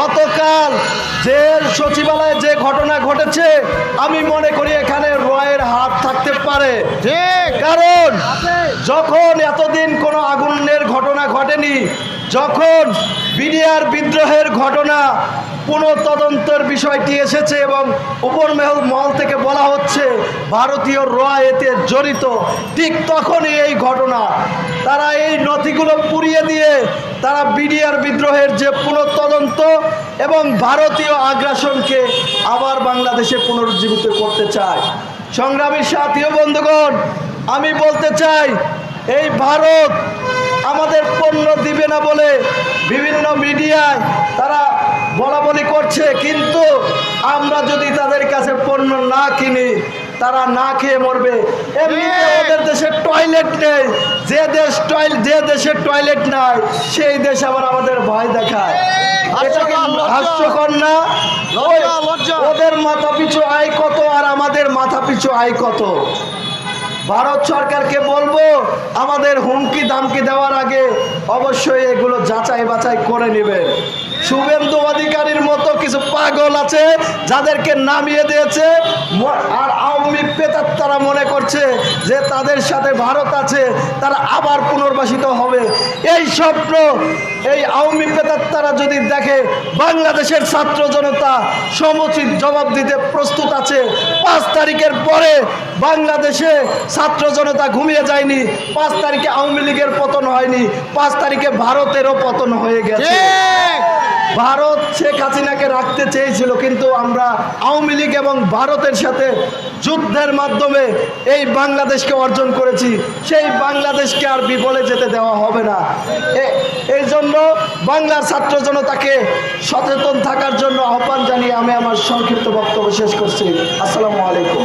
গতকাল যে সচিবালয়ে যে ঘটনা ঘটেছে আমি মনে করি এখানে রয়ের হাত থাকতে পারে। কারণ যখন এতদিন কোনো আগুনের ঘটনা ঘটেনি যখন বিডিআর বিদ্রোহের ঘটনা পুনঃতদন্তের বিষয়টি এসেছে এবং উপর মহল মহল থেকে বলা হচ্ছে ভারতীয় র এতে জড়িত। ঠিক তখনই এই ঘটনা তারা এই নথিগুলো পুড়িয়ে দিয়ে তারা বিডিআর বিদ্রোহের যে পুনঃতদন্ত এবং ভারতীয় আগ্রাসনকে আবার বাংলাদেশে পুনরুজ্জীবিত করতে চায়। সংগ্রামী সাথী ও বন্ধুগণ আমি বলতে চাই এই ভারত আমাদের পণ্য দিবে না বলে বিভিন্ন মিডিয়ায় তারা বলা বলি করছে কিন্তু আমরা যদি তাদের কাছে পণ্য না কিনি তারা না খেয়ে মরবে। এমনিতে। ওদের দেশে টয়লেট নেই। যে দেশ টয়লেট যে দেশে টয়লেট নাই সেই দেশ আবার আমাদের ভয় দেখায়। হাস্যকর, না। ওদের মাথা পিছু আয় কত আর আমাদের মাথা পিছু আয় কত? ভারত সরকারকে বলব আমাদের হুমকি দামকি দেওয়ার আগে অবশ্যই এগুলো যাচাই বাছাই করে নেবেন। শুভেন্দু পাগল আছে যাদেরকে নামিয়ে দিয়েছে আর আওয়ামী পেতার তারা মনে করছে যে তাদের সাথে ভারত আছে তারা আবার পুনর্বাসিত হবে। এই স্বপ্ন এই আওয়ামী পেতার তারা যদি দেখে বাংলাদেশের ছাত্র জনতা সমুচিত জবাব দিতে প্রস্তুত আছে। পাঁচ তারিখের পরে বাংলাদেশে ছাত্র জনতা ঘুমিয়ে যায়নি পাঁচ তারিখে আওয়ামী লীগের পতন হয়নি পাঁচ তারিখে ভারতেরও পতন হয়ে গেছে। ভারত শেখ হাসিনাকে রাখতে চেয়েছিল, কিন্তু আমরা আওয়ামী লীগ এবং ভারতের সাথে যুদ্ধের মাধ্যমে এই বাংলাদেশকে অর্জন করেছি। সেই বাংলাদেশকে আর বিফলে যেতে দেওয়া হবে না। এই জন্য বাংলার ছাত্র জনতাকে সচেতন থাকার জন্য আহ্বান জানিয়ে আমি আমার সংক্ষিপ্ত বক্তব্য শেষ করছি। আসসালামু আলাইকুম।